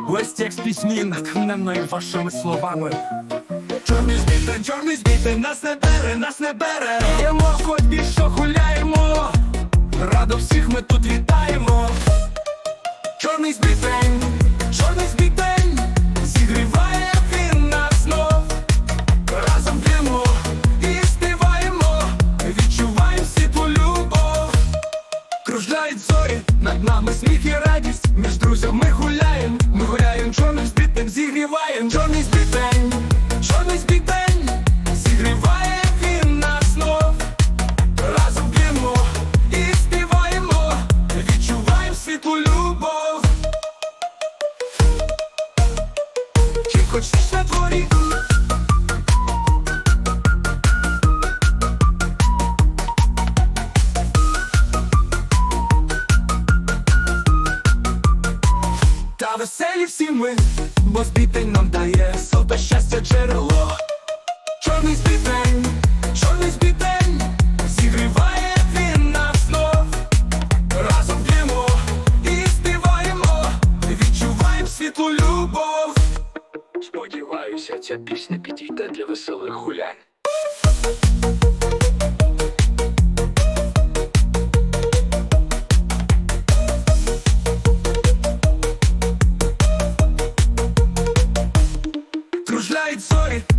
Весь текст пісні натхненої вашими словами. Чорний збітень, чорний збітень, нас не бере, нас не бере. П'ємо, хоч більше гуляємо. Радо всіх ми тут вітаємо. Чорний збітень, чорний Над нами сміх і радість. Між друзями гуляєм, ми гуляєм, чорним збітем зігріваєм, чорний збітень, чорний збітень, зігріває він нас знов. Разом п'ємо і співаємо, відчуваєм світлу любов. Чи хоч ніч на дворі Та веселі всі ми, бо збітень нам дає сота щастя джерело. Чорний збітень, чорний збітень, зігріває він нас знов. Разом п'ємо і співаємо, відчуваємо світлу любов. Сподіваюся, ця пісня підійде для веселих гулянь.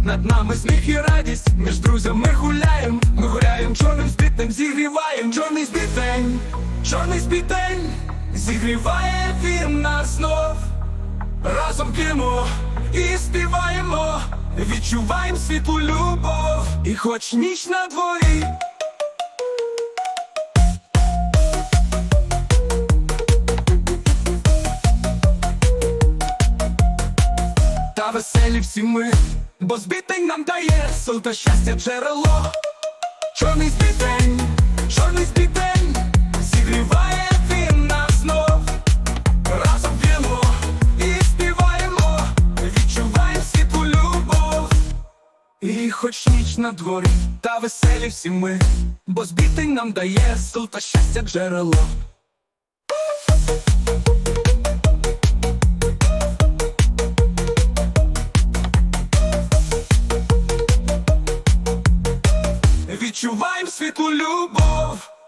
Над нами сміх і радість. Між друзями гуляєм, ми гуляєм, чорним спітнем, зігріваєм, чорний спітень, чорний спітень, зігріває він нас знов. Разом п'ємо і співаємо, відчуваєм світлу любов, і хоч ніч на дворі. Веселі всі ми, бо збітень нам дає сил та щастя джерело. Чорний збітень, чорний збітень, зігріває він нас знов. Разом п'ємо і співаємо, відчуваємо світлу любов. І хоч ніч на дворі, та веселі всі ми, бо збітень нам дає сил та щастя джерело. світлу любов.